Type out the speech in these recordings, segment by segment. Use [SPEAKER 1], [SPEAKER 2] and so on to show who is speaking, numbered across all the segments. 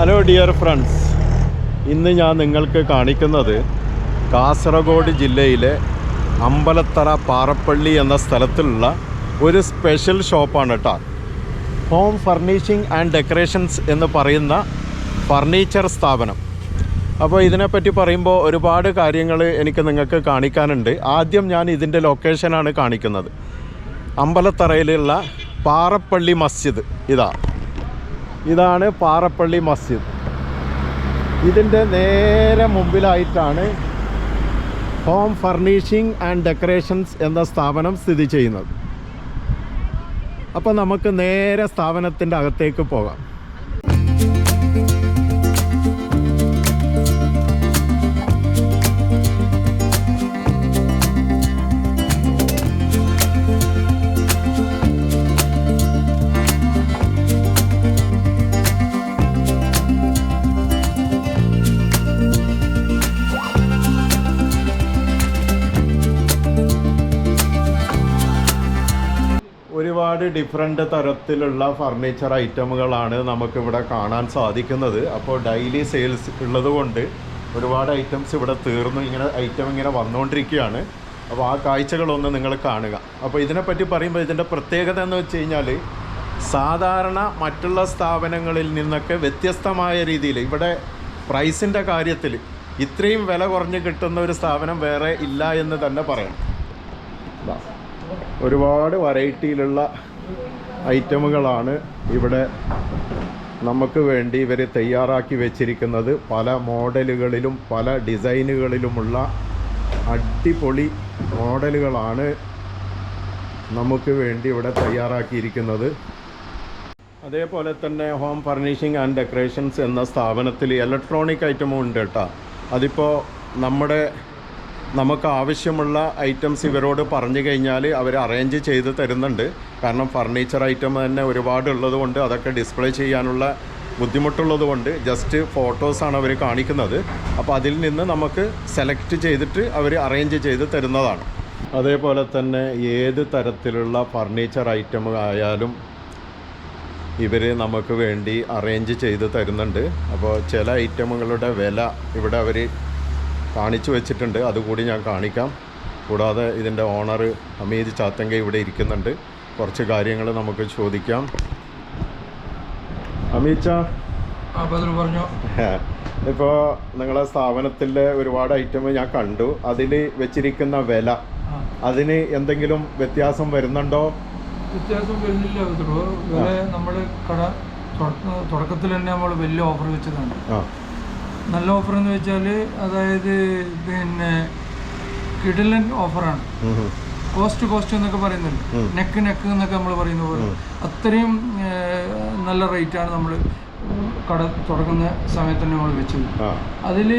[SPEAKER 1] Hello dear friends ഇന്ന് ഞാൻ നിങ്ങൾക്ക് കാണിക്കുന്നത് കാസർഗോഡ് ജില്ലയിലെ അമ്പലത്തറ പാറപ്പള്ളി എന്ന സ്ഥലത്തുള്ള ഒരു സ്പെഷ്യൽ ഷോപ്പാണ് കേട്ടോ ഹോം ഫർണിഷിംഗ് ആൻഡ് ഡെക്കറേഷൻസ് എന്ന് പറയുന്ന ഫർണിച്ചർ സ്ഥാപനം. അപ്പോൾ ഇതിനെപ്പറ്റി പറയുമ്പോൾ ഒരുപാട് കാര്യങ്ങൾ എനിക്ക് നിങ്ങൾക്ക് കാണിക്കാനുണ്ട്. ആദ്യം ഞാൻ ഇതിന്റെ ലൊക്കേഷനാണ് കാണിക്കുന്നത്. അമ്പലത്തറയിലുള്ള പാറപ്പള്ളി മസ്ജിദ്. ഇതാ. ഇതാണ് പാറപ്പള്ളി മസ്ജിദ്. ഇതിന്റെ നേരെ മുമ്പിലായിട്ടാണ് ഹോം ഫർണിഷിംഗ് ആൻഡ് ഡെക്കറേഷൻസ് എന്ന സ്ഥാപനം സ്ഥിതി ചെയ്യുന്നത്. അപ്പോൾ നമുക്ക് നേരെ സ്ഥാപനത്തിന്റെ അകത്തേക്ക് പോകാം. ഡിഫറെന്റ് തരത്തിലുള്ള ഫർണിച്ചർ ഐറ്റമുകളാണ് നമുക്കിവിടെ കാണാൻ സാധിക്കുന്നത്. അപ്പോൾ ഡെയിലി സെയിൽസ് ഉള്ളതുകൊണ്ട് ഒരുപാട് ഐറ്റംസ് ഇവിടെ തീർന്നു. ഇങ്ങനെ ഐറ്റം ഇങ്ങനെ വന്നുകൊണ്ടിരിക്കുകയാണ് അപ്പോൾ ആ കാഴ്ചകളൊന്ന് നിങ്ങൾ കാണുക. അപ്പോൾ ഇതിനെപ്പറ്റി പറയുമ്പോൾ ഇതിന്റെ പ്രത്യേകത എന്ന് വെച്ച് കഴിഞ്ഞാൽ സാധാരണ മറ്റുള്ള സ്ഥാപനങ്ങളിൽ നിന്നൊക്കെ വ്യത്യസ്തമായ രീതിയിൽ ഇവിടെ പ്രൈസിന്റെ കാര്യത്തിൽ ഇത്രയും വില കുറഞ്ഞ് കിട്ടുന്ന ഒരു സ്ഥാപനം വേറെ ഇല്ല എന്ന് തന്നെ പറയാം. ഒരുപാട് വെറൈറ്റിയിലുള്ള ഐറ്റമുകളാണ് ഇവിടെ നമുക്ക് വേണ്ടി ഇവർ തയ്യാറാക്കി വെച്ചിരിക്കുന്നത്. പല മോഡലുകളിലും പല ഡിസൈനുകളിലുമുള്ള അടിപൊളി മോഡലുകളാണ് നമുക്ക് വേണ്ടി ഇവിടെ തയ്യാറാക്കിയിരിക്കുന്നത്. അതേപോലെ തന്നെ ഹോം ഫർണിഷിംഗ് ആൻഡ് ഡെക്കറേഷൻസ് എന്ന സ്ഥാപനത്തിൽ ഇലക്ട്രോണിക് ഐറ്റമും ഉണ്ട് കേട്ടോ. അതിപ്പോൾ നമ്മുടെ നമുക്ക് ആവശ്യമുള്ള ഐറ്റംസ് ഇവരോട് പറഞ്ഞു കഴിഞ്ഞാൽ അവർ അറേഞ്ച് ചെയ്ത് തരുന്നുണ്ട്. കാരണം ഫർണിച്ചർ ഐറ്റം തന്നെ ഒരുപാട് ഉള്ളതുകൊണ്ട് അതൊക്കെ ഡിസ്പ്ലേ ചെയ്യാനുള്ള ബുദ്ധിമുട്ടുള്ളതുകൊണ്ട് ജസ്റ്റ് ഫോട്ടോസാണ് അവർ കാണിക്കുന്നത്. അപ്പോൾ അതിൽ നിന്ന് നമുക്ക് സെലക്ട് ചെയ്തിട്ട് അവർ അറേഞ്ച് ചെയ്ത് തരുന്നതാണ്. അതേപോലെ തന്നെ ഏത് തരത്തിലുള്ള ഫർണിച്ചർ ഐറ്റം ആയാലും ഇവർ നമുക്ക് വേണ്ടി അറേഞ്ച് ചെയ്ത് തരുന്നുണ്ട്. അപ്പോൾ ചില ഐറ്റമുകളുടെ വില ഇവിടെ അവർ കാണിച്ചു വെച്ചിട്ടുണ്ട്. അതുകൂടി ഞാൻ കാണിക്കാം. കൂടാതെ ഇതിന്റെ ഓണർ അമീദ് ചാത്തങ്ക ഇവിടെ ഇരിക്കുന്നുണ്ട്. കുറച്ച് കാര്യങ്ങൾ നമുക്ക് ചോദിക്കാം. അമീച്ച
[SPEAKER 2] പറഞ്ഞോ.
[SPEAKER 1] ഇപ്പോൾ നിങ്ങളെ സ്ഥാപനത്തിലെ ഒരുപാട് ഐറ്റം ഞാൻ കണ്ടു. അതിൽ വെച്ചിരിക്കുന്ന വില അതിന് എന്തെങ്കിലും വ്യത്യാസം വരുന്നുണ്ടോ?
[SPEAKER 2] വ്യത്യാസം വരുന്നില്ല വില നമ്മൾ കട തുടക്കത്തിൽ തന്നെ നമ്മൾ വലിയ ഓഫർ വെച്ചതാണ്. നല്ല ഓഫർ എന്ന് വെച്ചാൽ അതായത് പിന്നെ കിടിലൻ ഓഫറാണ്. കോസ്റ്റ് കോസ്റ്റ് എന്നൊക്കെ പറയുന്നുണ്ട്. നെക്ക് നെക്ക് എന്നൊക്കെ നമ്മൾ പറയുന്ന പോലെ. അത്രയും നല്ല റേറ്റാണ് നമ്മൾ കട തുടങ്ങുന്ന സമയത്ത് തന്നെ നമ്മൾ വെച്ചത്. അതിൽ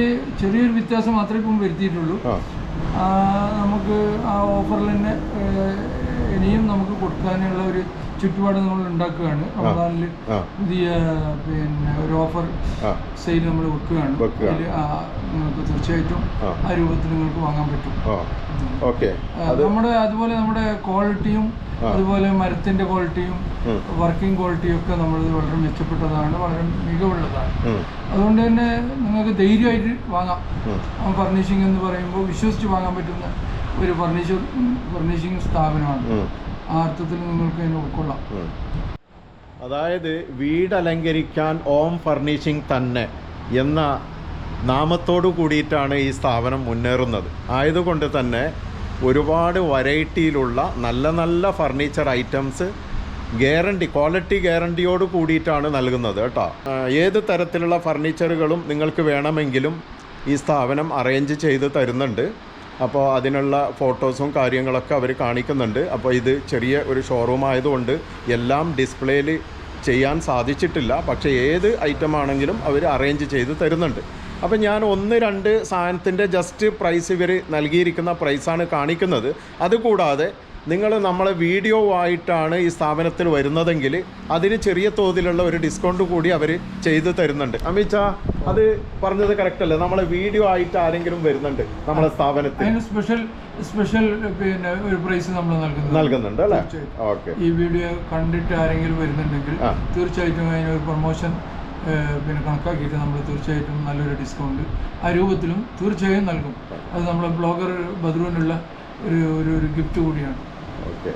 [SPEAKER 2] ചെറിയൊരു വ്യത്യാസം മാത്രമേ ഇപ്പം വരുത്തിയിട്ടുള്ളൂ. നമുക്ക് ആ ഓഫറിൽ തന്നെ ഇനിയും നമുക്ക് കൊടുക്കാനുള്ള ഒരു ചുറ്റുപാട് നമ്മൾ ഉണ്ടാക്കുകയാണ്. റമദാനിൽ പുതിയ പിന്നെ ഒരു ഓഫർ സെയിൽ നമ്മൾ വെക്കുകയാണ്. നിങ്ങൾക്ക് തീർച്ചയായിട്ടും
[SPEAKER 1] ആ.
[SPEAKER 2] രൂപത്തിൽ നിങ്ങൾക്ക് വാങ്ങാൻ പറ്റും. നമ്മുടെ അതുപോലെ നമ്മുടെ ക്വാളിറ്റിയും അതുപോലെ മരത്തിന്റെ ക്വാളിറ്റിയും വർക്കിംഗ് ക്വാളിറ്റിയും ഒക്കെ നമ്മൾ വളരെ മെച്ചപ്പെട്ടതാണ് വളരെ മികവുള്ളതാണ്. അതുകൊണ്ട് തന്നെ നിങ്ങൾക്ക് ധൈര്യമായിട്ട് വാങ്ങാം. ഫർണിഷിംഗ് എന്ന് പറയുമ്പോൾ വിശ്വസിച്ച് വാങ്ങാൻ പറ്റുന്ന ഒരു ഫർണിച്ചർ ഫർണിഷിംഗ് സ്ഥാപനമാണ്. ആ അർത്ഥത്തിൽ നിങ്ങൾക്ക് അതിനെ ഉൾക്കൊള്ളാം.
[SPEAKER 1] അതായത് വീട് അലങ്കരിക്കാൻ ഓം ഫർണിഷിംഗ് തന്നെ എന്ന നാമത്തോടു കൂടിയിട്ടാണ് ഈ സ്ഥാപനം മുന്നേറുന്നത്. ആയതുകൊണ്ട് തന്നെ ഒരുപാട് വെറൈറ്റിയിലുള്ള നല്ല നല്ല ഫർണിച്ചർ ഐറ്റംസ് ഗ്യാരണ്ടി ക്വാളിറ്റി ഗ്യാരണ്ടിയോട് കൂടിയിട്ടാണ് നൽകുന്നത് കേട്ടോ. ഏത് തരത്തിലുള്ള ഫർണിച്ചറുകളും നിങ്ങൾക്ക് വേണമെങ്കിലും ഈ സ്ഥാപനം അറേഞ്ച് ചെയ്ത് തരുന്നുണ്ട്. അപ്പോൾ അതിനുള്ള ഫോട്ടോസും കാര്യങ്ങളൊക്കെ അവർ കാണിക്കുന്നുണ്ട്. അപ്പോൾ ഇത് ചെറിയ ഒരു ഷോറൂം ആയതുകൊണ്ട് എല്ലാം ഡിസ്പ്ലേയിൽ ചെയ്യാൻ സാധിച്ചിട്ടില്ല. പക്ഷേ ഏത് ഐറ്റം ആണെങ്കിലും അവർ അറേഞ്ച് ചെയ്ത് തരുന്നുണ്ട്. അപ്പം ഞാൻ ഒന്ന് രണ്ട് സാധനത്തിന്റെ ജസ്റ്റ് പ്രൈസ് ഇവർ നൽകിയിരിക്കുന്ന പ്രൈസാണ് കാണിക്കുന്നത്. അതുകൂടാതെ നിങ്ങൾ നമ്മളെ വീഡിയോ ആയിട്ടാണ് ഈ സ്ഥാപനത്തിൽ വരുന്നതെങ്കിൽ അതിന് ചെറിയ തോതിലുള്ള ഒരു ഡിസ്കൗണ്ട് കൂടി അവർ ചെയ്തു തരുന്നുണ്ട്. അമിച്ച അത് പറഞ്ഞത് കറക്റ്റ് അല്ലേ? നമ്മളെ വീഡിയോ ആയിട്ട് ആരെങ്കിലും വരുന്നുണ്ട് നമ്മളെ സ്ഥാപനത്തിൽ.
[SPEAKER 2] സ്പെഷ്യൽ സ്പെഷ്യൽ പിന്നെ ഒരു പ്രൈസ് നമ്മൾ നൽകുന്നു
[SPEAKER 1] നൽകുന്നുണ്ട് അല്ലേ. ഓക്കെ
[SPEAKER 2] ഈ വീഡിയോ കണ്ടിട്ട് ആരെങ്കിലും വരുന്നുണ്ടെങ്കിൽ തീർച്ചയായിട്ടും അതിനൊരു പ്രൊമോഷൻ പിന്നെ കണക്കാക്കിയിട്ട് നമ്മൾ തീർച്ചയായിട്ടും നല്ലൊരു ഡിസ്കൗണ്ട് ആ രൂപത്തിലും തീർച്ചയായും നൽകും. അത് നമ്മളെ ബ്ലോഗർ ബദ്രുവിനുള്ള ഒരു ഒരു ഗിഫ്റ്റ് കൂടിയാണ്.
[SPEAKER 1] ഓക്കെ.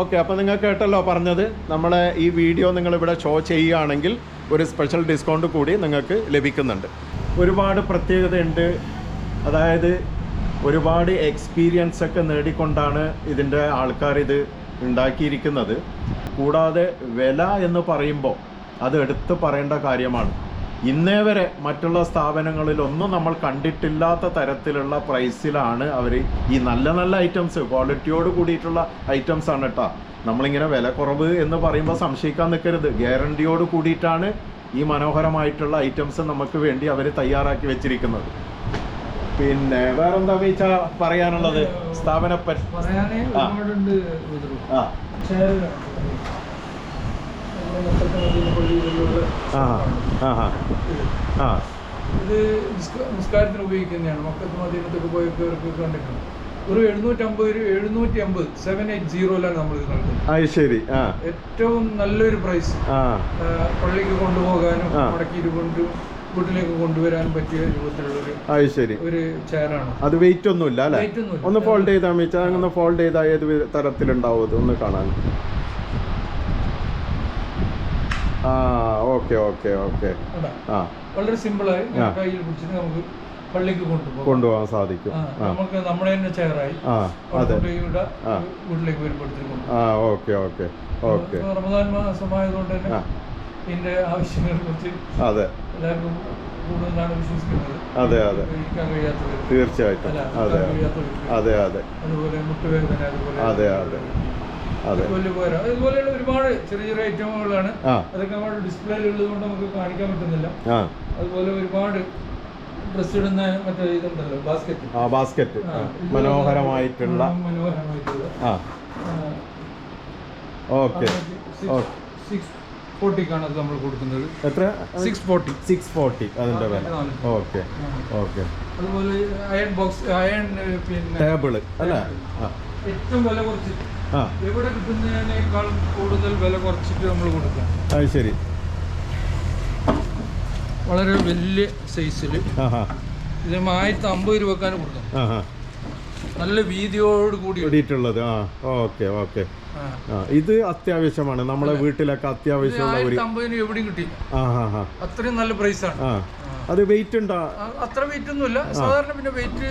[SPEAKER 2] ഓക്കെ.
[SPEAKER 1] അപ്പോൾ നിങ്ങൾ കേട്ടല്ലോ പറഞ്ഞത്. നമ്മളെ ഈ വീഡിയോ നിങ്ങൾ ഇവിടെ ഷോ ചെയ്യുകയാണെങ്കിൽ ഒരു സ്പെഷ്യൽ ഡിസ്കൗണ്ട് കൂടി നിങ്ങൾക്ക് ലഭിക്കുന്നുണ്ട്. ഒരുപാട് പ്രത്യേകതയുണ്ട്. അതായത് ഒരുപാട് എക്സ്പീരിയൻസ് ഒക്കെ നേടിക്കൊണ്ടാണ് ഇതിന്റെ ആൾക്കാർ ഇത് ഉണ്ടാക്കിയിരിക്കുന്നത്. കൂടാതെ വില എന്ന് പറയുമ്പോൾ അത് എടുത്തു പറയേണ്ട കാര്യമാണ്. ഇന്നേ വരെ മറ്റുള്ള സ്ഥാപനങ്ങളിലൊന്നും നമ്മൾ കണ്ടിട്ടില്ലാത്ത തരത്തിലുള്ള പ്രൈസിലാണ് അവർ ഈ നല്ല നല്ല ഐറ്റംസ് ക്വാളിറ്റിയോട് കൂടിയിട്ടുള്ള ഐറ്റംസ് ആണ് കേട്ടോ നമ്മളിങ്ങനെ വില കുറവ് എന്ന് പറയുമ്പോൾ സംശയിക്കാൻ നിൽക്കരുത് ഗ്യാരണ്ടിയോട് കൂടിയിട്ടാണ് ഈ മനോഹരമായിട്ടുള്ള ഐറ്റംസ് നമുക്ക് വേണ്ടി അവർ തയ്യാറാക്കി വെച്ചിരിക്കുന്നത്. പിന്നെ വേറെന്താ വീച്ച പറയാനുള്ളത്? സ്ഥാപന
[SPEAKER 2] പറയാനേ
[SPEAKER 1] ആ. ആ ആ ആ
[SPEAKER 2] ഇത് നിസ്കാരത്തിന് ഉപയോഗിക്കുന്നതാണ്. മക്കത്ത് മദീനത്തൊക്കെ പോയവർക്ക് കണ്ടിട്ടുണ്ട്. ഒരു എഴുന്നൂറ്റമ്പത് രൂപ എഴുന്നൂറ്റി അമ്പത് സെവൻ എയ്റ്റ് സീറോയിലാണ് നമ്മൾ ഇത് നൽകുന്നത്
[SPEAKER 1] ശരി.
[SPEAKER 2] ഏറ്റവും നല്ലൊരു പ്രൈസ് പള്ളിക്ക് കൊണ്ടുപോകാനും. മടക്കിയിട്ട് കൊണ്ട് വീട്ടിലേക്ക് കൊണ്ടുവരാനും പറ്റിയ രൂപത്തിലുള്ള ഒരു
[SPEAKER 1] ശരി.
[SPEAKER 2] ഒരു ചെയറാണ്
[SPEAKER 1] അത് വെയിറ്റ് ഒന്നുമില്ല അല്ലേ? ഒന്ന് ഫോൾഡ് ചെയ്താൽ വെച്ചാൽ ഒന്ന് ഫോൾഡ് ചെയ്താൽ ഏത് തരത്തിലുണ്ടാവും ഒന്ന് കാണാൻ. ആ ഓക്കെ ഓക്കെ ഓക്കെ. ആ.
[SPEAKER 2] വളരെ സിമ്പിളായി. കയ്യിൽ പിടിച്ചിട്ട് നമുക്ക് പള്ളിക്ക് കൊണ്ടുപോകാം.
[SPEAKER 1] കൊണ്ടുപോകാൻ സാധിക്കും.
[SPEAKER 2] നമുക്ക് നമ്മുടെ തന്നെ ചെയറായി. വീട്ടിലേക്ക് വരുമ്പോഴത്തേക്കും
[SPEAKER 1] ആ ഓക്കെ ഓക്കെ ഓക്കെ.
[SPEAKER 2] റമദാൻ മാസമായതുകൊണ്ട് തന്നെ. ഇതിന്റെ ആവശ്യങ്ങളെ കുറിച്ച്
[SPEAKER 1] അതെ.
[SPEAKER 2] എല്ലാവർക്കും കൂടുതലാണ് വിശ്വസിക്കുന്നത്.
[SPEAKER 1] അതെ, അതെ. തീർച്ചയായിട്ടും. അതെ
[SPEAKER 2] അതെ.
[SPEAKER 1] അതെ അതെ.
[SPEAKER 2] അതുപോലെ മുട്ടുവേദന അതുപോലെ
[SPEAKER 1] അതെ അതെ.
[SPEAKER 2] പോരാ അതുപോലെയുള്ള ഒരുപാട് ചെറിയ ചെറിയ ഐറ്റമുകളാണ്. അതൊക്കെ നമ്മുടെ ഡിസ്പ്ലേയിൽ ഉള്ളത് കൊണ്ട് നമുക്ക് കാണിക്കാൻ പറ്റുന്നില്ല. അതുപോലെ ഒരുപാട് ഡ്രസ് ഇടുന്ന മറ്റേ ഇതുണ്ടല്ലോ ബാസ്ക്കറ്റ്
[SPEAKER 1] ആ ബാസ്ക്കറ്റ് മനോഹരമായിട്ടുള്ള.
[SPEAKER 2] മനോഹരമായിട്ടുള്ള.
[SPEAKER 1] ഓക്കെ.
[SPEAKER 2] സിക്സ് ഫോർട്ടിക്കാണ് അത് നമ്മൾ കൊടുക്കുന്നത്.
[SPEAKER 1] എത്ര?
[SPEAKER 2] സിക്സ് ഫോർട്ടി
[SPEAKER 1] സിക്സ് ഫോർട്ടി അതിന്റെ വില. ഓക്കെ. ഓക്കെ.
[SPEAKER 2] അതുപോലെ അയൺ ബോക്സ് അയൺ പിന്നെ
[SPEAKER 1] ടേബിൾ അല്ലേ?
[SPEAKER 2] ഏറ്റവും വില കുറച്ച്
[SPEAKER 1] ആ.
[SPEAKER 2] എവിടെ കിട്ടുന്നതിനേക്കാൾ കൂടുതൽ വില കുറച്ചിട്ട് നമ്മൾ കൊടുക്കാം
[SPEAKER 1] അത് ശരി.
[SPEAKER 2] വളരെ വലിയ സൈസിൽ.
[SPEAKER 1] ആ
[SPEAKER 2] ഇത് ആയിരത്തി അമ്പത് രൂപക്കാണ് കൊടുക്കാം നല്ല വീതിയോട് കൂടി
[SPEAKER 1] കൂടിയിട്ടുള്ളത്. ആ ഓക്കെ ഓക്കെ. ഇത് അത്യാവശ്യമാണ്. നമ്മളെ വീട്ടിലൊക്കെ അത്യാവശ്യമുള്ള ഒരു
[SPEAKER 2] അമ്പതിന് എവിടെയും
[SPEAKER 1] ഹാ
[SPEAKER 2] അത്രയും നല്ല പ്രൈസാണ്
[SPEAKER 1] അത് വെയിറ്റ് ഉണ്ടോ?
[SPEAKER 2] അത്ര വെയിറ്റ് ഒന്നുമില്ല. സാധാരണ പിന്നെ വെയിറ്റ്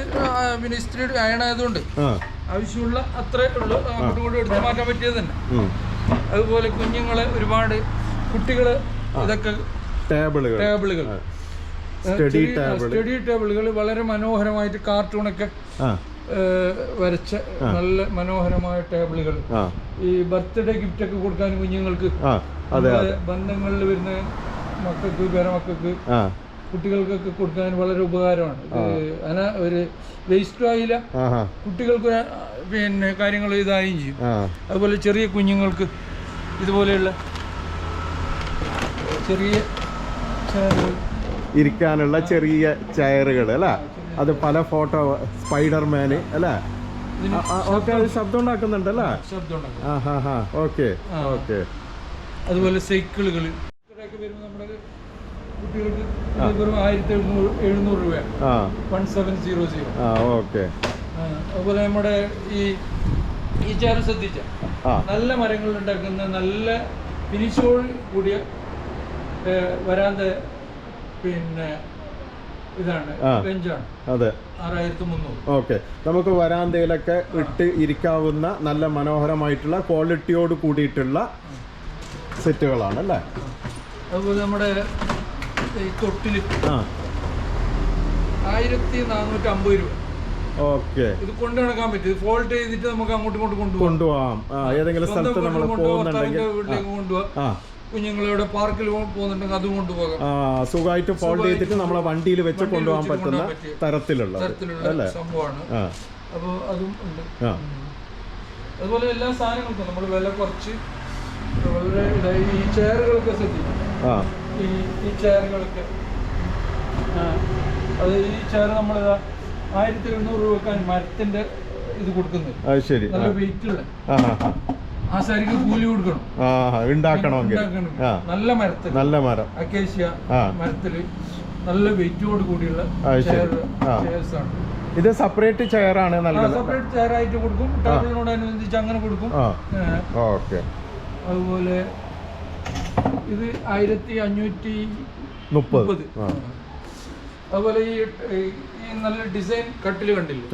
[SPEAKER 2] പിന്നെ ഇസ്ത്രി അയൺ ആയതുകൊണ്ട് ആവശ്യമുള്ള അത്രേ ഉള്ളൂ. അങ്ങോട്ടും കൂടി എടുത്ത് മാറ്റാൻ പറ്റിയത് തന്നെ. അതുപോലെ കുഞ്ഞുങ്ങളെ ഒരുപാട് കുട്ടികൾ ഇതൊക്കെ
[SPEAKER 1] ടേബിളുകൾ
[SPEAKER 2] ടേബിളുകൾ
[SPEAKER 1] സ്റ്റഡി
[SPEAKER 2] ടേബിളുകൾ വളരെ മനോഹരമായിട്ട് കാർട്ടൂണൊക്കെ വരച്ച നല്ല മനോഹരമായ ടേബിളുകൾ ഈ ബർത്ത്ഡേ ഗിഫ്റ്റ് ഒക്കെ കൊടുക്കാൻ കുഞ്ഞുങ്ങൾക്ക് ബന്ധങ്ങളിൽ വരുന്ന മക്കൾക്ക് പേരമക്കൾക്ക് കുട്ടികൾക്കൊക്കെ കൊടുക്കാൻ വളരെ ഉപകാരമാണ്. അന ഒരു വേസ്റ്റും ആയില്ല. കുട്ടികൾക്ക് പിന്നെ കാര്യങ്ങൾ ഇതായും ചെയ്യും. അതുപോലെ ചെറിയ കുഞ്ഞുങ്ങൾക്ക് ഇതുപോലെയുള്ള ചെറിയ
[SPEAKER 1] ഇരിക്കാനുള്ള ചെറിയ ചെയറുകൾ അല്ല? അത് പല ഫോട്ടോ സ്പൈഡർമാന് അല്ലേ? ഓക്കെ അത് ശബ്ദം ഉണ്ടാക്കുന്നുണ്ട് അല്ല?
[SPEAKER 2] ശബ്ദം
[SPEAKER 1] ഓക്കെ ഓക്കെ.
[SPEAKER 2] അതുപോലെ സൈക്കിളുകൾ. വരുമ്പോൾ നമ്മുടെ കുട്ടികൾക്ക് ഇത് വെറും ആയിരത്തി എഴുന്നൂറ് എഴുന്നൂറ് രൂപയാണ്.
[SPEAKER 1] ആ.
[SPEAKER 2] വൺ സെവൻ സീറോ സീറോ
[SPEAKER 1] ആ ഓക്കെ.
[SPEAKER 2] അതുപോലെ നമ്മുടെ ഈ ഈ ചേർ ശ്രദ്ധിച്ച? നല്ല മരങ്ങൾ ഉണ്ടാക്കുന്ന നല്ല ഫിനിഷോട് കൂടിയ വരാന്ത പിന്നെ ഇതാണ്. ബെഞ്ചാണ്.
[SPEAKER 1] അതെ. ഓക്കെ. നമുക്ക് വരാന്തയിലൊക്കെ ഇട്ട് ഇരിക്കാവുന്ന നല്ല മനോഹരമായിട്ടുള്ള ക്വാളിറ്റിയോട് കൂടിയിട്ടുള്ള സെറ്റുകളാണ് അല്ലേ
[SPEAKER 2] അതുപോലെ നമ്മുടെ ഈ തൊട്ടിൽ
[SPEAKER 1] ആ.
[SPEAKER 2] ആയിരത്തി നാനൂറ്റി അമ്പത് രൂപ.
[SPEAKER 1] ഓക്കെ.
[SPEAKER 2] ഇത് കൊണ്ടു നടക്കാൻ പറ്റും. ഇത് ഫോൾട്ട് ചെയ്തിട്ട് നമുക്ക് അങ്ങോട്ടും ഇങ്ങോട്ടും കൊണ്ടുപോകാം
[SPEAKER 1] കൊണ്ടുപോകാം ആ ഏതെങ്കിലും സ്ഥലത്ത് നമ്മൾ പോകുന്നുണ്ടെങ്കിൽ
[SPEAKER 2] വീട്ടിലേക്ക് കൊണ്ടുപോകാം
[SPEAKER 1] ആ.
[SPEAKER 2] കുഞ്ഞുങ്ങളുടെ പാർക്കിൽ പോകുന്നുണ്ടെങ്കിൽ അതും കൊണ്ടുപോകാം.
[SPEAKER 1] ആ സുഖമായിട്ട് ഫോൾഡ് ചെയ്തിട്ട് നമ്മളെ വണ്ടിയിൽ വെച്ച് കൊണ്ടുപോകാൻ പറ്റുന്ന
[SPEAKER 2] തരത്തിലുള്ളത്.
[SPEAKER 1] തരത്തിലുള്ള
[SPEAKER 2] സംഭവമാണ്.
[SPEAKER 1] ആ.
[SPEAKER 2] അപ്പോൾ അതും ഉണ്ട്.
[SPEAKER 1] ആ.
[SPEAKER 2] അതുപോലെ എല്ലാ സാധനങ്ങൾക്കും നമ്മൾ വില കുറച്ച് വളരെ ഇതായി ഈ ചെയറുകളൊക്കെ ശ്രദ്ധിക്കും
[SPEAKER 1] ആ.
[SPEAKER 2] ഈ ഈ ചെയറുകളൊക്കെ. അത് ഈ ചെയർ നമ്മൾ ആയിരത്തി എഴുന്നൂറ് രൂപക്കാണ് മരത്തിന്റെ ഇത് കൊടുക്കുന്നത്
[SPEAKER 1] അത് ശരി.
[SPEAKER 2] നല്ല വെയിറ്റ് ഉള്ള
[SPEAKER 1] ആ ആ, ആ.
[SPEAKER 2] ആശാരിക്ക് കൂലി കൊടുക്കണം.
[SPEAKER 1] ആ ഉണ്ടാക്കണമെങ്കിൽ.
[SPEAKER 2] ഉണ്ടാക്കണം.
[SPEAKER 1] ആ.
[SPEAKER 2] നല്ല മരത്തിൽ.
[SPEAKER 1] നല്ല മരം.
[SPEAKER 2] അക്കേഷ്യ
[SPEAKER 1] ആ.
[SPEAKER 2] മരത്തിൽ നല്ല വെയിറ്റോട് കൂടിയുള്ള
[SPEAKER 1] അത് ശരി. ആ. ഇത് സെപ്പറേറ്റ് ചെയർ ആണ് നൽകുന്നത്.
[SPEAKER 2] സെപ്പറേറ്റ് ചെയർ ആയിട്ട് കൊടുക്കും ടേബിളിനോടനുബന്ധിച്ച് അങ്ങനെ കൊടുക്കും.
[SPEAKER 1] ആ.
[SPEAKER 2] ഏ,
[SPEAKER 1] ഓക്കെ.
[SPEAKER 2] അതുപോലെ ഇത് ആയിരത്തി അഞ്ഞൂറ്റി
[SPEAKER 1] മുപ്പത്.
[SPEAKER 2] അതുപോലെ ഈ ഈ നല്ല ഡിസൈൻ കട്ടിൽ കണ്ടില്ലേ?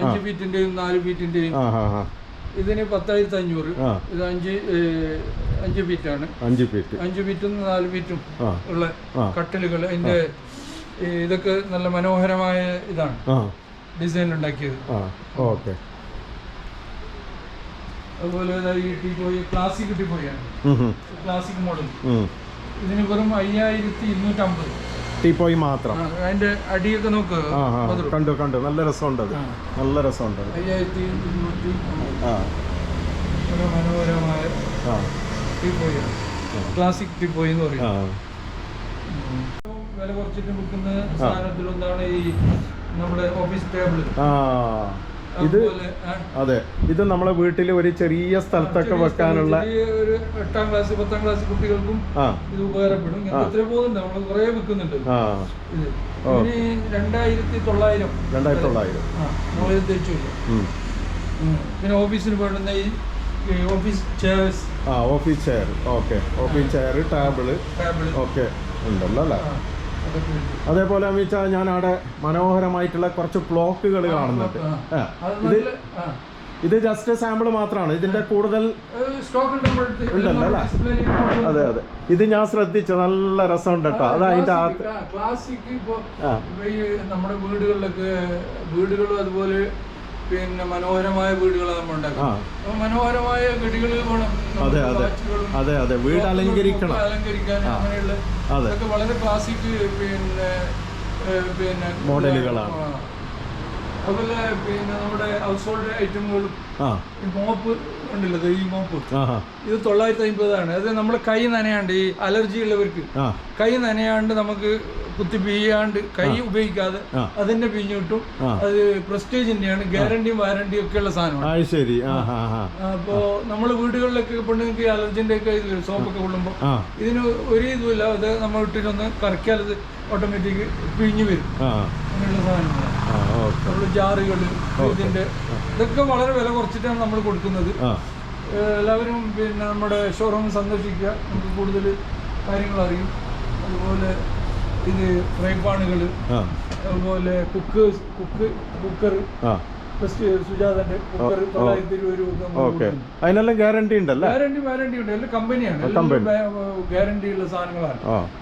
[SPEAKER 2] അഞ്ച് ഫീറ്റിന്റെയും നാല് ഫീറ്റിന്റെയും. ഇതിന് പത്തായിരത്തി അഞ്ഞൂറ് ഇത് അഞ്ച് അഞ്ച് ഫീറ്റ് ആണ്
[SPEAKER 1] അഞ്ച് ഫീറ്റ്.
[SPEAKER 2] അഞ്ച് ഫീറ്റും നാല് ഫീറ്റും ഉള്ള കട്ടിലുകൾ. അതിന്റെ ഇതൊക്കെ നല്ല മനോഹരമായ ഇതാണ് ഡിസൈൻ ഉണ്ടാക്കിയത്
[SPEAKER 1] ഓക്കെ.
[SPEAKER 2] അതുപോലെ ഈ ക്ലാസിക് ടീപ്പോയാണ് ക്ലാസിക് മോഡൽ ഇതിന് വെറും അയ്യായിരത്തി ഇരുന്നൂറ്റമ്പത്.
[SPEAKER 1] ടീപ്പോയി മാത്രം.
[SPEAKER 2] അതിന്റെ അടിയൊക്കെ നോക്ക്.
[SPEAKER 1] കണ്ടു കണ്ടു. നല്ല രസമുണ്ട് അത് നല്ല രസമുണ്ട്.
[SPEAKER 2] അയ്യായിരത്തി ഇരുന്നൂറ്റി
[SPEAKER 1] ആ.
[SPEAKER 2] മനോഹരമായ ടീപ്പോയാണ് ക്ലാസിക് ടീപ്പോയി എന്ന് പറയും വില കുറച്ചിട്ട് വിൽക്കുന്ന സാധനത്തിലൊന്നാണ് ഈ നമ്മുടെ ഓഫീസ് ടേബിൾ
[SPEAKER 1] ഇത് അതെ ഇത് നമ്മളെ വീട്ടിൽ ഒരു ചെറിയ സ്ഥലത്തൊക്കെ വെക്കാനുള്ള
[SPEAKER 2] ഒരു എട്ടാം ക്ലാസ് പത്താം ക്ലാസ് കുട്ടികൾക്കും ഇത് ഉപകാരപ്പെടും. ഇങ്ങനെ പോകുന്നുണ്ട്? നമ്മൾ കുറെ വിൽക്കുന്നുണ്ട് ഇത്. രണ്ടായിരത്തി തൊള്ളായിരം.
[SPEAKER 1] രണ്ടായിരത്തി തൊള്ളായിരം
[SPEAKER 2] മൂവായിരം തിരിച്ചില്ല പിന്നെ ഓഫീസിന് വേണ്ടുന്ന ഈ ഓഫീസ് ചെയർസ്.
[SPEAKER 1] ആ office chair. Okay. Office chair table.
[SPEAKER 2] Table
[SPEAKER 1] okay. ഉണ്ടല്ലോ അല്ലേ. അതേപോലെ വെച്ചാൽ ഞാൻ അവിടെ മനോഹരമായിട്ടുള്ള കുറച്ച് ക്ലോക്കുകൾ കാണുന്നുണ്ട്. ഇത് ഇത് ജസ്റ്റ് സാമ്പിൾ മാത്രമാണ് ഇതിന്റെ കൂടുതൽ ഉണ്ടല്ലോ അല്ലേ? അതെ അതെ. ഇത് ഞാൻ ശ്രദ്ധിച്ച. നല്ല രസമുണ്ട് കേട്ടോ. അത് അതിന്റെ
[SPEAKER 2] ക്ലാസിക്, ഇപ്പൊ നമ്മുടെ വീടുകളിലൊക്കെ വീടുകളും അതുപോലെ പിന്നെ മനോഹരമായ വീടുകളാണ് നമ്മൾ ഉണ്ടാക്കുന്നത്. മനോഹരമായ വീടുകളിൽ വേണം
[SPEAKER 1] അതെ അതെ. അതെ അതെ. വീട് അലങ്കരിക്കണം.
[SPEAKER 2] അലങ്കരിക്കാൻ അങ്ങനെയുള്ള. വളരെ ക്ലാസിക് പിന്നെ പിന്നെ
[SPEAKER 1] മോഡലുകളാണ്.
[SPEAKER 2] അതുപോലെ പിന്നെ നമ്മുടെ ഹൗസ് ഹോൾഡ് ഐറ്റമുകളും
[SPEAKER 1] ആ.
[SPEAKER 2] ഈ മോപ്പ് ഉണ്ടല്ലോ ഈ മോപ്പ്. ഇത് തൊള്ളായിരത്തി അമ്പതാണ് അത് നമ്മൾ കൈ നനയാണ്ട് ഈ അലർജി ഉള്ളവർക്ക് കൈ നനയാണ്ട് നമുക്ക് കുത്തി പിഴിയാണ്ട് കൈ ഉപയോഗിക്കാതെ. അതിന്റെ
[SPEAKER 1] ആ.
[SPEAKER 2] അത് പ്രസ്റ്റേജിന്റെയാണ് ഗ്യാരണ്ടിയും വാരണ്ടിയും ഒക്കെ ഉള്ള സാധനമാണ്.
[SPEAKER 1] ശരി.
[SPEAKER 2] അപ്പോ നമ്മൾ വീടുകളിലൊക്കെ പെണ്ണുങ്ങൾക്ക് അലർജിന്റെ ഒക്കെ ഇത് വരും സോപ്പൊക്കെ കൊള്ളുമ്പോൾ
[SPEAKER 1] ആ.
[SPEAKER 2] ഇതിന് ഒരു ഇതുമില്ല. അത് നമ്മൾ ഇട്ടിട്ടൊന്ന് കറക്കിയാൽ അത് ഓട്ടോമാറ്റിക് പിഴിഞ്ഞു വരും അങ്ങനെയുള്ള ജാറുകൾ ഇതിന്റെ ഇതൊക്കെ വളരെ വില കുറച്ചിട്ടാണ് നമ്മൾ കൊടുക്കുന്നത്. എല്ലാവരും പിന്നെ നമ്മുടെ ഷോറൂം സന്ദർശിക്കുക. നമുക്ക് കൂടുതൽ കാര്യങ്ങൾ അറിയും. അതുപോലെ ഇത് ഫ്രൈ
[SPEAKER 1] പാണുകൾ
[SPEAKER 2] അതുപോലെ കുക്ക് കുക്ക് കുക്കർ
[SPEAKER 1] അതിനെല്ലാം ഗ്യാരണ്ടി ഉണ്ടല്ലേ?
[SPEAKER 2] ഗ്യാരണ്ടി വാരണ്ടി ഉണ്ട്. എല്ലാം കമ്പനിയാണ്. ഗ്യാരണ്ടി ഉള്ള സാധനങ്ങളാണ്.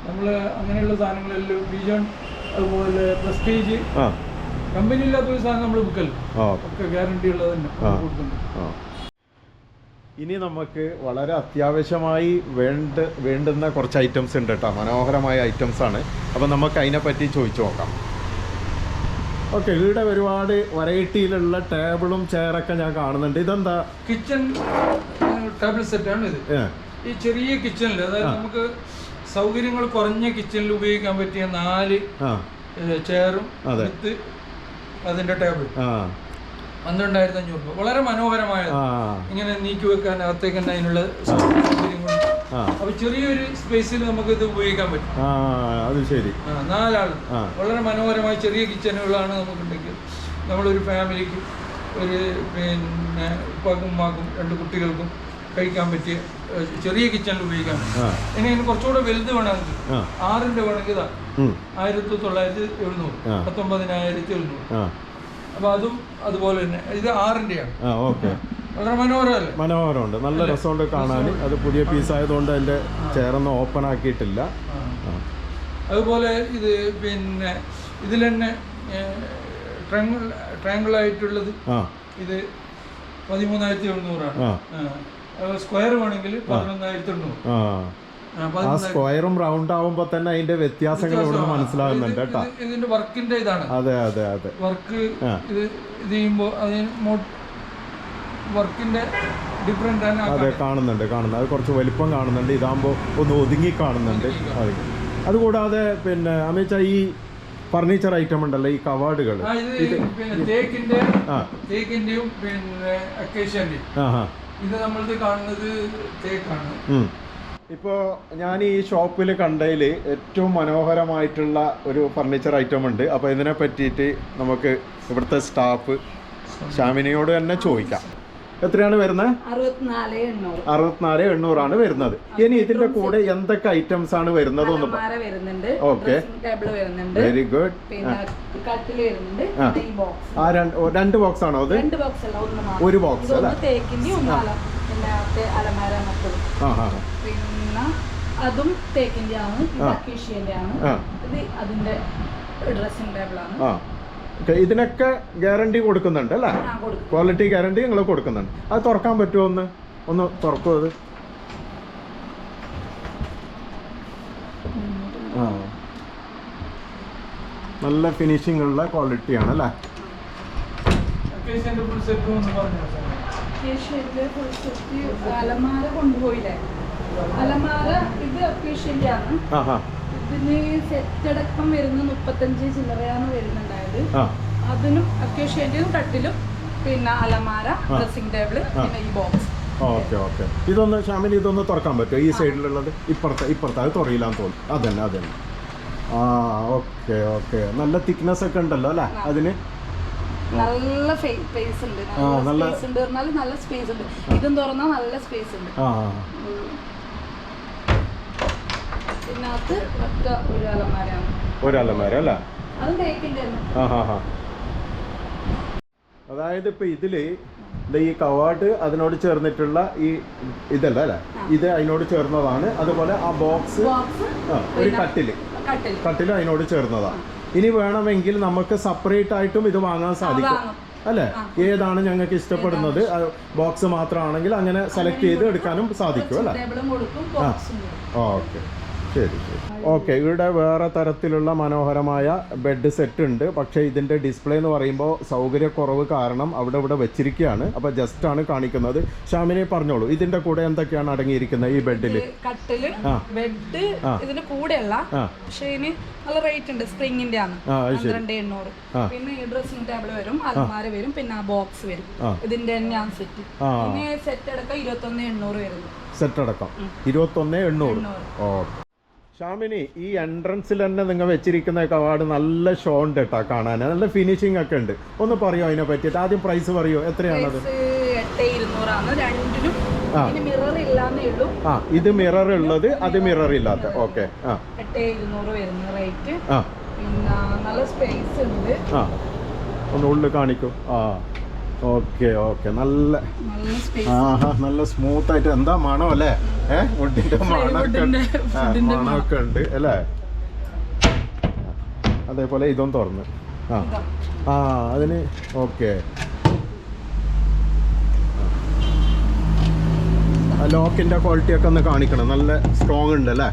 [SPEAKER 2] നമ്മൾ അങ്ങനെയുള്ള സാധനങ്ങളെല്ലാം വിജൺ അതുപോലെ പ്രസ്റ്റീജ് കമ്പനി ഇല്ലാത്ത ഒരു സാധനം നമ്മൾ വിൽക്കല്ല ഒക്കെ ഗ്യാരണ്ടി ഉള്ളത് തന്നെ. കൊടുക്കുന്നുണ്ട്.
[SPEAKER 1] ഇനി നമുക്ക് വളരെ അത്യാവശ്യമായി വേണ്ട വേണ്ടുന്ന കുറച്ച് ഐറ്റംസ് ഉണ്ട് കേട്ടോ. മനോഹരമായ ഐറ്റംസ് ആണ്. അപ്പം നമുക്ക് അതിനെപ്പറ്റി ചോദിച്ചു നോക്കാം. ഓക്കെ ഇവിടെ ഒരുപാട് വെറൈറ്റിയിലുള്ള ടേബിളും ചെയറൊക്കെ ഞാൻ കാണുന്നുണ്ട്. ഇതെന്താ?
[SPEAKER 2] കിച്ചൺ ടേബിൾ സെറ്റാണ് ഇത്. ഈ ചെറിയ കിച്ചണിൽ അതായത് നമുക്ക് സൗകര്യങ്ങൾ കുറഞ്ഞ കിച്ചണിൽ ഉപയോഗിക്കാൻ പറ്റിയ നാല് ചെയറും. വിത്ത് അതിന്റെ ടേബിൾ പന്ത്രണ്ടായിരത്തി അഞ്ഞൂറ് രൂപ. വളരെ
[SPEAKER 1] മനോഹരമായ
[SPEAKER 2] ഇങ്ങനെ നീക്കി വെക്കാൻ അകത്തേക്ക് തന്നെ അതിനുള്ള സൗകര്യങ്ങൾ അപ്പൊ ചെറിയൊരു സ്പേസിൽ നമുക്ക് ഇത് ഉപയോഗിക്കാൻ പറ്റും.
[SPEAKER 1] അത് ശരി.
[SPEAKER 2] നാലാൾ. വളരെ മനോഹരമായ ചെറിയ കിച്ചണുകളാണ് നമുക്കുണ്ടെങ്കിൽ നമ്മളൊരു ഫാമിലിക്കും ഒരു പിന്നെ ഉപ്പാക്കും ഉമ്മാക്കും രണ്ട് കുട്ടികൾക്കും കഴിക്കാൻ പറ്റിയ ചെറിയ കിച്ചണിൽ ഉപയോഗിക്കാൻ ഇനി ഇതിന് കുറച്ചുകൂടെ വലുത് വേണമെങ്കിൽ ആറിന്റെ വേണമെങ്കിൽ ഇതാ. ആയിരത്തി തൊള്ളായിരത്തി എഴുന്നൂറ്. പത്തൊമ്പതിനായിരത്തി എഴുന്നൂറ്. അപ്പൊ അതും അതുപോലെ തന്നെ. ഇത് ആറിന്റെയാണ്. വളരെ മനോഹരമല്ലേ?
[SPEAKER 1] മനോഹരമുണ്ട്. നല്ല രസമുണ്ട് കാണാൻ. അത് പുതിയ പീസ് ആയതുകൊണ്ട് അതിന്റെ ചേർന്ന് ഓപ്പൺ ആക്കിയിട്ടില്ല.
[SPEAKER 2] അതുപോലെ ഇത് പിന്നെ ഇതിൽ തന്നെ ട്രാങ്കിൾ ആയിട്ടുള്ളത് ഇത് പതിമൂന്നായിരത്തി എഴുന്നൂറാണ്. സ്ക്വയർ വേണമെങ്കിൽ പതിനൊന്നായിരത്തി എണ്ണൂറ്.
[SPEAKER 1] ആ. സ്ക്വയറും റൗണ്ട് ആവുമ്പോ തന്നെ അതിന്റെ വ്യത്യാസങ്ങൾ ഇവിടെ
[SPEAKER 2] വ്യത്യാസം,
[SPEAKER 1] മനസ്സിലാകുന്നുണ്ട് കേട്ടോ.
[SPEAKER 2] ഇതിന്റെ വർക്കിന്റെ ഇതാണ്.
[SPEAKER 1] അതെ അതെ അതെ.
[SPEAKER 2] വർക്ക്. ഇത് ഇത് ചെയ്യുമ്പോൾ അതിന് വർക്കിന്റെ ഡിഫറെന്റ് ആണ്
[SPEAKER 1] അതെ കാണുന്നുണ്ട് കാണുന്നുണ്ട്. അത് കുറച്ച് വലിപ്പം കാണുന്നുണ്ട്. ഇതാകുമ്പോൾ ഒന്ന് ഒതുങ്ങി കാണുന്നുണ്ട്. അതെ. അതുകൂടാതെ പിന്നെ അമിച്ച ഈ ഫർണിച്ചർ ഐറ്റം ഉണ്ടല്ലോ ഈ കവാർഡുകൾ
[SPEAKER 2] തേക്കിന്റെ തേക്കിന്റെയും പിന്നെ അക്കേഷ്യന്റെയും. ഇത് നമ്മളത് കാണുന്നത് തേക്കാണ്.
[SPEAKER 1] ഞാൻ ഈ ഷോപ്പിൽ കണ്ടതിൽ ഏറ്റവും മനോഹരമായിട്ടുള്ള ഒരു ഫർണിച്ചർ ഐറ്റം ഉണ്ട്. അപ്പോൾ ഇതിനെ പറ്റിയിട്ട് നമുക്ക് ഇവിടുത്തെ സ്റ്റാഫ് ഷാമിനിയോട് തന്നെ ചോദിക്കാം. എത്രയാണ് വരുന്നത്?
[SPEAKER 3] അറുപത്തിനാല്
[SPEAKER 1] എണ്ണൂറാണ് വരുന്നത്. ഇനി ഇതിന്റെ കൂടെ എന്തൊക്കെ ഐറ്റംസ് ആണ് വരുന്നത് ഒന്ന്
[SPEAKER 3] ഓക്കെ.
[SPEAKER 1] വെരി ഗുഡ് ആ. രണ്ട് ബോക്സ് ആണോ അത്?
[SPEAKER 3] ഒരു ബോക്സ് അല്ല?
[SPEAKER 1] ആ. ആ
[SPEAKER 3] അതും തേക്കിന്റെ ആണ് ഇത് അതിന്റെ ഡ്രസ്സിംഗ്
[SPEAKER 1] ആ. ഓക്കെ ഇതിനൊക്കെ ഗ്യാരണ്ടി കൊടുക്കുന്നുണ്ട് അല്ലേ? ക്വാളിറ്റി ഗ്യാരണ്ടി നിങ്ങൾ കൊടുക്കുന്നുണ്ട്. അത് തുറക്കാൻ പറ്റുമോ ഒന്ന്? ഒന്ന് തുറക്കുമോ അത്. ആ. നല്ല ഫിനിഷിംഗ് ഉള്ള ക്വാളിറ്റിയാണ് അല്ലേ?
[SPEAKER 3] അലമാര കൊണ്ടുപോയില്ലേ? അലമാര ഇത് ആണ്. ഇതിന് സെറ്റ് അടക്കം വരുന്ന മുപ്പത്തഞ്ച് ചില്ലറയാണ് വരുന്നുണ്ടായത്
[SPEAKER 1] ആ.
[SPEAKER 3] അതിനും അക്വേഷ്യന്റെയും കട്ടിലും പിന്നെ അലമാര ഡ്രസ്സിംഗ്
[SPEAKER 1] ടേബിൾ
[SPEAKER 3] പിന്നെ ഈ ബോക്സ്
[SPEAKER 1] ഓക്കെ ഓക്കെ. ഇതൊന്ന് ഷാമിന് ഇതൊന്ന് തുറക്കാൻ പറ്റുമോ? ഈ സൈഡിലുള്ളത് ഇപ്പുറത്തെ ഇപ്പുറത്തെ. അത് തുറയില്ലാന്ന് തോന്നുന്നു. അതന്നെ അതന്നെ. ആ ഓക്കെ ഓക്കെ. നല്ല തിക്നെസ് ഒക്കെ ഉണ്ടല്ലോ അല്ലേ? അതിന്?
[SPEAKER 3] നല്ല സ്പേസ് ഉണ്ട്.
[SPEAKER 1] നല്ല-
[SPEAKER 3] സ്പേസ് ഉണ്ട് പറഞ്ഞാൽ നല്ല സ്പേസ് ഉണ്ട്. ഇതും തുറന്നാൽ നല്ല സ്പേസ് ഉണ്ട്. അത് ഒറ്റ ഒരു അലമാരയാണ്.
[SPEAKER 1] ഒരു അലമാര അല്ലേ? അതായത് ഇപ്പൊ ഇതിൽ ഈ കവാട്ട് അതിനോട് ചേർന്നിട്ടുള്ള ഈ ഇതല്ല? അല്ലെ ഇത് അതിനോട് ചേർന്നതാണ്. അതുപോലെ ആ ബോക്സ് ഒരു
[SPEAKER 3] കട്ടിൽ.
[SPEAKER 1] കട്ടിൽ. അതിനോട് ചേർന്നതാണ് ഇനി വേണമെങ്കിൽ നമുക്ക് സെപ്പറേറ്റ് ആയിട്ടും ഇത് വാങ്ങാൻ സാധിക്കും. അല്ലെ? ഏതാണ് ഞങ്ങൾക്ക് ഇഷ്ടപ്പെടുന്നത്? ബോക്സ് മാത്രമാണെങ്കിൽ അങ്ങനെ സെലക്ട് ചെയ്ത് എടുക്കാനും സാധിക്കും അല്ലെ? ഓക്കെ. ശരി ശരി. ഓക്കെ ഇവിടെ വേറെ തരത്തിലുള്ള മനോഹരമായ ബെഡ് സെറ്റ് ഉണ്ട്. പക്ഷേ ഇതിന്റെ ഡിസ്പ്ലേ എന്ന് പറയുമ്പോൾ സൗകര്യക്കുറവ് കാരണം അവിടെ ഇവിടെ വെച്ചിരിക്കുകയാണ്. അപ്പോൾ ജസ്റ്റ് ആണ് കാണിക്കുന്നത്. ഷാമിനെ പറഞ്ഞോളൂ ഇതിന്റെ കൂടെ എന്തൊക്കെയാണ് അടങ്ങിയിരിക്കുന്നത് ഈ ബെഡിൽ കട്ടിൽ
[SPEAKER 3] ബെഡ്. ഇതിന് കൂടെയല്ല പക്ഷേ ഇനി നല്ല റേറ്റ് ഉണ്ട്. സ്പ്രിങ്ങിന്റെ ആണ്. പന്ത്രണ്ട് എണ്ണൂറ്. പിന്നെ ഈ ഡ്രസ്സിംഗ് ടേബിൾ വരും അലമാര വരും പിന്നെ ആ ബോക്സ് വരും. ഇതിന്റെ തന്നെയാണ് സെറ്റ്. പിന്നെ സെറ്റ് അടക്കം ഇരുപത്തൊന്ന് എണ്ണൂറ് വരുന്നു.
[SPEAKER 1] സെറ്റ് അടക്കം. ഇരുപത്തൊന്ന് എണ്ണൂറ്. ഓക്കെ ഷാമിനി ഈ എൻട്രൻസിൽ തന്നെ നിങ്ങൾ വെച്ചിരിക്കുന്ന കവാട് നല്ല ഷോ ഉണ്ട് കേട്ടോ കാണാൻ നല്ല ഫിനിഷിംഗ് ഒക്കെ ഉണ്ട്. ഒന്ന് പറയോ അതിനെ പറ്റിയിട്ട്? ആദ്യം പ്രൈസ് പറയോ? എത്രയാണത്? ആ. ഇത് മിറർ ഉള്ളത് അത് മിറർ ഇല്ലാത്ത. ഓക്കെ ആ.
[SPEAKER 3] നല്ല സ്പേസ് ഉണ്ട്.
[SPEAKER 1] ഒന്ന് ഉള്ളിൽ കാണിക്കും. ആ. ഓക്കെ ഓക്കെ നല്ല ആഹാ നല്ല സ്മൂത്ത് ആയിട്ട്. എന്താ മണം അല്ലേ ഏ? വുഡിന്റെ മണമൊക്കെ ഉണ്ട്. മണമൊക്കെ അല്ലേ? അതേപോലെ ഇതും തുറന്ന്. ആ. ആ അതിന് ഓക്കെ. ലോക്കിന്റെ ക്വാളിറ്റി ഒക്കെ ഒന്ന് കാണിക്കണം. നല്ല സ്ട്രോങ് ഉണ്ട് അല്ലേ.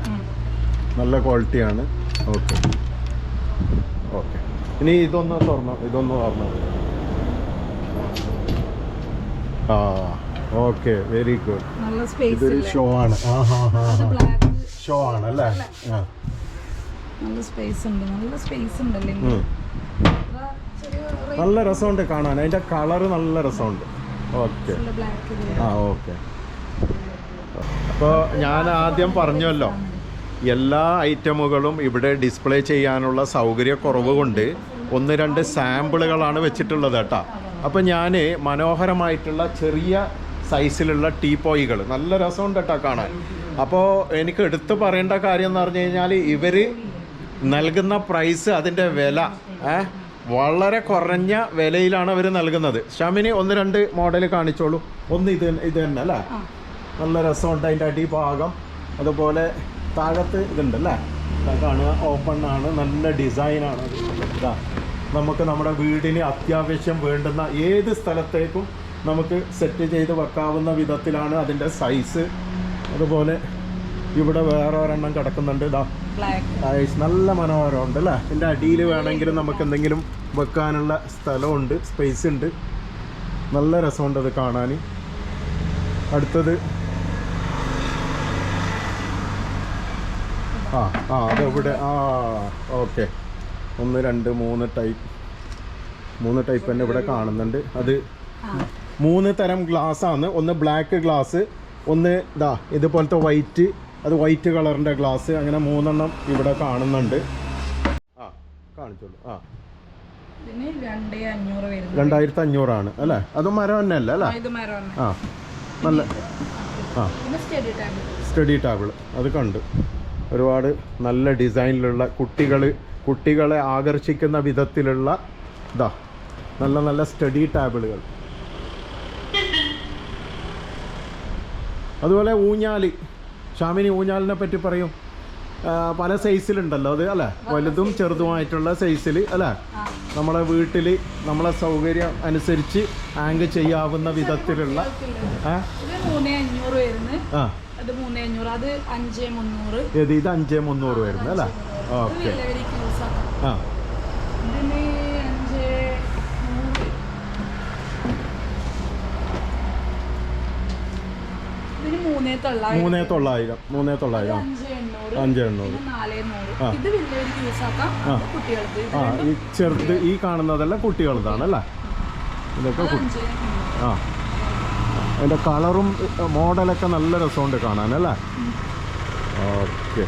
[SPEAKER 1] നല്ല ക്വാളിറ്റിയാണ് ഓക്കെ. ഓക്കെ. ഇനി ഇതൊന്ന് തുറന്നു. ഇതൊന്ന് തുറന്നു. ആ. Okay very good. ഇതൊരു ഷോ ആണ് ഷോ ആണ്. അല്ലേ
[SPEAKER 3] നല്ല സ്പേസ് ഉണ്ട്. നല്ല സ്പേസ് ഉണ്ടല്ലേ.
[SPEAKER 1] നല്ല രസമുണ്ട് കാണാൻ. അതിന്റെ കളർ നല്ല രസമുണ്ട്. ഓക്കെ. ആ ഓക്കെ. അപ്പോൾ ഞാൻ ആദ്യം പറഞ്ഞല്ലോ. എല്ലാ ഐറ്റമുകളും ഇവിടെ ഡിസ്പ്ലേ ചെയ്യാനുള്ള സൗകര്യക്കുറവ് കൊണ്ട് ഒന്ന് രണ്ട് സാമ്പിളുകളാണ് വെച്ചിട്ടുള്ളത് കേട്ടോ. അപ്പോൾ ഞാൻ മനോഹരമായിട്ടുള്ള ചെറിയ സൈസിലുള്ള ടീപ്പോയികൾ നല്ല രസമുണ്ട് കേട്ടോ കാണാൻ. അപ്പോൾ എനിക്ക് എടുത്തു പറയേണ്ട കാര്യം എന്ന് പറഞ്ഞു കഴിഞ്ഞാൽ ഇവർ നൽകുന്ന പ്രൈസ് അതിന്റെ വില വളരെ കുറഞ്ഞ വിലയിലാണ് അവർ നൽകുന്നത്. ഷമിനി ഒന്ന് രണ്ട് മോഡൽ കാണിച്ചോളൂ. ഒന്ന് ഇത് ഇത് തന്നെ അല്ലേ? നല്ല രസമുണ്ട് അതിന്റെ അടിഭാഗം. അതുപോലെ താഴത്ത് ഇതുണ്ട് അല്ലേ? കാണുക ഓപ്പൺ ആണ്. നല്ല ഡിസൈനാണ് ഇതാ നമുക്ക് നമ്മുടെ വീടിന് അത്യാവശ്യം വേണ്ടുന്ന ഏത് സ്ഥലത്തേക്കും നമുക്ക് സെറ്റ് ചെയ്ത് വെക്കാവുന്ന വിധത്തിലാണ് അതിന്റെ സൈസ് അതുപോലെ ഇവിടെ വേറെ ഒരെണ്ണം കിടക്കുന്നുണ്ട്. ഇതാ നല്ല മനോഹരമുണ്ട് അല്ലേ? ഇതിന്റെ അടിയിൽ വേണമെങ്കിലും നമുക്ക് എന്തെങ്കിലും വെക്കാനുള്ള സ്ഥലമുണ്ട് സ്പേസ് ഉണ്ട്. നല്ല രസമുണ്ട് അത് കാണാൻ. അടുത്തത്. ആ ആ അതെവിടെ? ആ ഓക്കെ. ഒന്ന് രണ്ട് മൂന്ന് ടൈപ്പ് മൂന്ന് ടൈപ്പ് തന്നെ ഇവിടെ കാണുന്നുണ്ട്. അത് മൂന്ന് തരം ഗ്ലാസ്സാണ് ആണ്. ഒന്ന് ബ്ലാക്ക് ഗ്ലാസ് ഒന്ന് ഇതാ ഇതുപോലത്തെ വൈറ്റ് അത് വൈറ്റ് കളറിന്റെ ഗ്ലാസ് അങ്ങനെ മൂന്നെണ്ണം ഇവിടെ കാണുന്നുണ്ട്. ആ കാണിച്ചോളൂ. ആ. രണ്ടായിരത്തി അഞ്ഞൂറാണ് അല്ലേ? അത് മരം തന്നെ അല്ലേ? അല്ലേ ആ. നല്ല ആ.
[SPEAKER 3] സ്റ്റഡി ടേബിൾ
[SPEAKER 1] അത് കണ്ടു. ഒരുപാട് നല്ല ഡിസൈനിലുള്ള കുട്ടികൾ കുട്ടികളെ ആകർഷിക്കുന്ന വിധത്തിലുള്ള ഇതാ നല്ല നല്ല സ്റ്റഡി ടേബിളുകൾ അതുപോലെ ഊഞ്ഞാൽ ഷാമിനി ഊഞ്ഞാലിനെ പറ്റി പറയും. പല സൈസിലുണ്ടല്ലോ അത് അല്ലേ? വലുതും ചെറുതുമായിട്ടുള്ള സൈസിൽ അല്ലേ? നമ്മളെ വീട്ടിൽ നമ്മളെ സൗകര്യം അനുസരിച്ച് ആങ്ക് ചെയ്യാവുന്ന വിധത്തിലുള്ള
[SPEAKER 3] ഇത് അഞ്ചേ മുന്നൂറ്.
[SPEAKER 1] വരുന്നത് അല്ലേ? ഓക്കെ. ആ
[SPEAKER 3] ഇതിന് അഞ്ചേ നൂറ് ഇതിന് മൂന്നേ തൊള്ളായിരം.
[SPEAKER 1] മൂന്നേ തൊള്ളായിരം.
[SPEAKER 3] അഞ്ചേ എണ്ണൂറ്
[SPEAKER 1] ആ. ഈ ചെറുത് ഈ കാണുന്നതെല്ലാം കുട്ടികളതാണ് അല്ലേ? ഇതൊക്കെ. ആ. അതിന്റെ കളറും മോഡലൊക്കെ നല്ല രസമുണ്ട് കാണാൻ അല്ലേ? ഓക്കെ.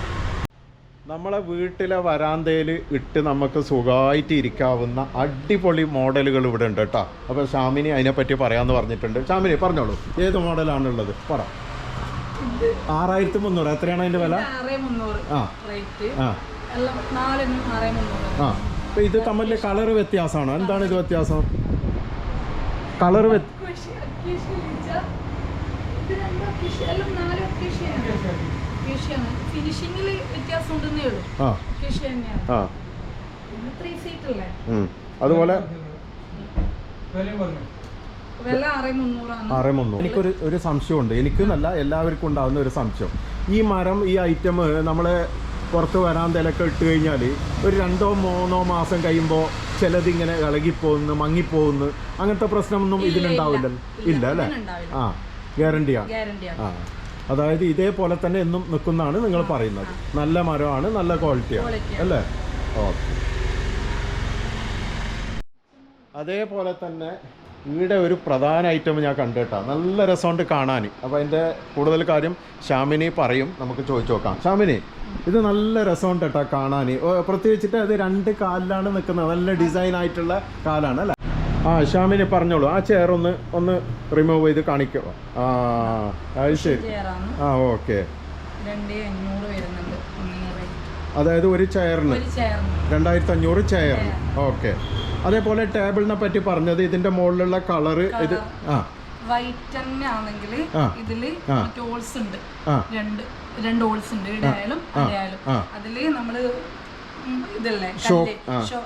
[SPEAKER 1] നമ്മളെ വീട്ടിലെ വരാന്തയിൽ ഇട്ട് നമുക്ക് സുഖമായിട്ട് ഇരിക്കാവുന്ന അടിപൊളി മോഡലുകൾ ഇവിടെ ഉണ്ട് കേട്ടോ. അപ്പോൾ ഷാമിനി അതിനെപ്പറ്റി പറയാമെന്ന് പറഞ്ഞിട്ടുണ്ട്. ഷാമിനി പറഞ്ഞോളൂ. ഏത് മോഡലാണുള്ളത്? പറ. ആറായിരത്തി മുന്നൂറ് എത്രയാണ് അതിന്റെ വില? ആ.
[SPEAKER 3] റേറ്റ്.
[SPEAKER 1] ആ. ഇത് തമ്മിൽ കളർ വ്യത്യാസമാണ്? എന്താണ് ഇത് വ്യത്യാസം? കളർ വ്യത്യാസം
[SPEAKER 3] ഉണ്ടെന്നേ ഉള്ളൂ.
[SPEAKER 1] ആ.
[SPEAKER 3] ത്രീ സീറ്റ് അല്ലേ?
[SPEAKER 1] അതുപോലെ?
[SPEAKER 3] ആറേ
[SPEAKER 1] മുന്നൂറ്. എനിക്കൊരു ഒരു സംശയമുണ്ട്. എനിക്ക് എന്നല്ല എല്ലാവർക്കും ഉണ്ടാകുന്ന ഒരു സംശയം. ഈ മരം ഈ ഐറ്റം നമ്മൾ പുറത്ത് വരാന്തലൊക്കെ ഇട്ട് കഴിഞ്ഞാൽ ഒരു രണ്ടോ മൂന്നോ മാസം കഴിയുമ്പോൾ ചിലതിങ്ങനെ ഇളകിപ്പോകുന്നു മങ്ങിപ്പോകുന്നു. അങ്ങനത്തെ പ്രശ്നമൊന്നും ഇതിനുണ്ടാവില്ല
[SPEAKER 3] ഇല്ല.
[SPEAKER 1] അല്ലേ? ആ ഗ്യാരണ്ടിയാണ്. ആ അതായത് ഇതേപോലെ തന്നെ എന്നും നിൽക്കുന്നതാണ് നിങ്ങൾ പറയുന്നത്. നല്ല മരമാണ് നല്ല ക്വാളിറ്റിയാണ് അല്ലേ? ഓക്കെ. അതേപോലെ തന്നെ ഇവിടെ ഒരു പ്രധാന ഐറ്റം ഞാൻ കണ്ടിട്ടാ. നല്ല രസമുണ്ട് കാണാൻ. അപ്പോൾ അതിന്റെ കൂടുതൽ കാര്യം ഷാമിനി പറയും. നമുക്ക് ചോദിച്ചു നോക്കാം. ഷാമിനി ഇത് നല്ല രസമുണ്ട് കേട്ടോ കാണാൻ പ്രത്യേകിച്ചിട്ട് അത് രണ്ട് കാലിലാണ് നിൽക്കുന്നത്. നല്ല ഡിസൈൻ ആയിട്ടുള്ള കാലാണ് അല്ലേ? ആ ഷാമിനി പറഞ്ഞോളൂ. ആ ചെയർ ഒന്ന് ഒന്ന് റിമൂവ് ചെയ്ത് കാണിക്കോ. ആ അത് ശരി. ആ ഓക്കെ അതായത് ഒരു ചെയറിന്
[SPEAKER 3] ഒരു ചെയറിന്
[SPEAKER 1] രണ്ടായിരത്തി അഞ്ഞൂറ് ചെയറിന് ഓക്കെ അതേപോലെ ടേബിളിനെ പറ്റി പറഞ്ഞത് ഇതിന്റെ മുകളിലുള്ള കളറ് ഇത് ആ.
[SPEAKER 3] വൈറ്റ് തന്നെ ആണെങ്കിൽ
[SPEAKER 1] ഇതിൽ.
[SPEAKER 3] മറ്റേ ഉണ്ട്. രണ്ട് രണ്ട് ഓൾസ് ഉണ്ട്. ഇടയാലും
[SPEAKER 1] ആ.
[SPEAKER 3] അതിൽ നമ്മൾ ഇതല്ലേ
[SPEAKER 1] ഷോ-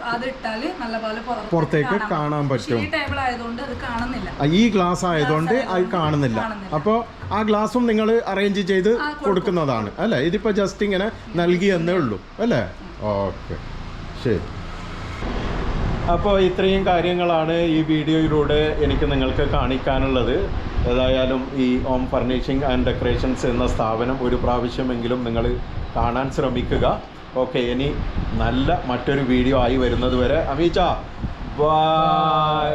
[SPEAKER 3] അത് ഇട്ടാൽ നല്ലപോലെ പുറത്തേക്ക് കാണാൻ
[SPEAKER 1] പറ്റും.
[SPEAKER 3] ഈ ടേബിൾ ആയതുകൊണ്ട് അത് കാണുന്നില്ല.
[SPEAKER 1] ഈ ഗ്ലാസ് ആയതുകൊണ്ട് അത് കാണുന്നില്ല. അപ്പോൾ ആ ഗ്ലാസും നിങ്ങൾ അറേഞ്ച് ചെയ്ത് കൊടുക്കുന്നതാണ്. അല്ലേ? ഇതിപ്പോ ജസ്റ്റ് ഇങ്ങനെ നൽകി എന്നേ ഉള്ളൂ. അല്ലേ? ഓക്കെ. ശരി. അപ്പോൾ ഇത്രയും കാര്യങ്ങളാണ് ഈ വീഡിയോയിലൂടെ എനിക്ക് നിങ്ങൾക്ക് കാണിക്കാനുള്ളത്. ഏതായാലും ഈ ഓം ഫർണിഷിംഗ് ആൻഡ് ഡെക്കറേഷൻസ് എന്ന സ്ഥാപനം ഒരു പ്രാവശ്യമെങ്കിലും നിങ്ങൾ കാണാൻ ശ്രമിക്കുക. ഓക്കെ ഇനി നല്ല മറ്റൊരു വീഡിയോ ആയി വരുന്നത് വരെ. അമീച്ച ബൈ.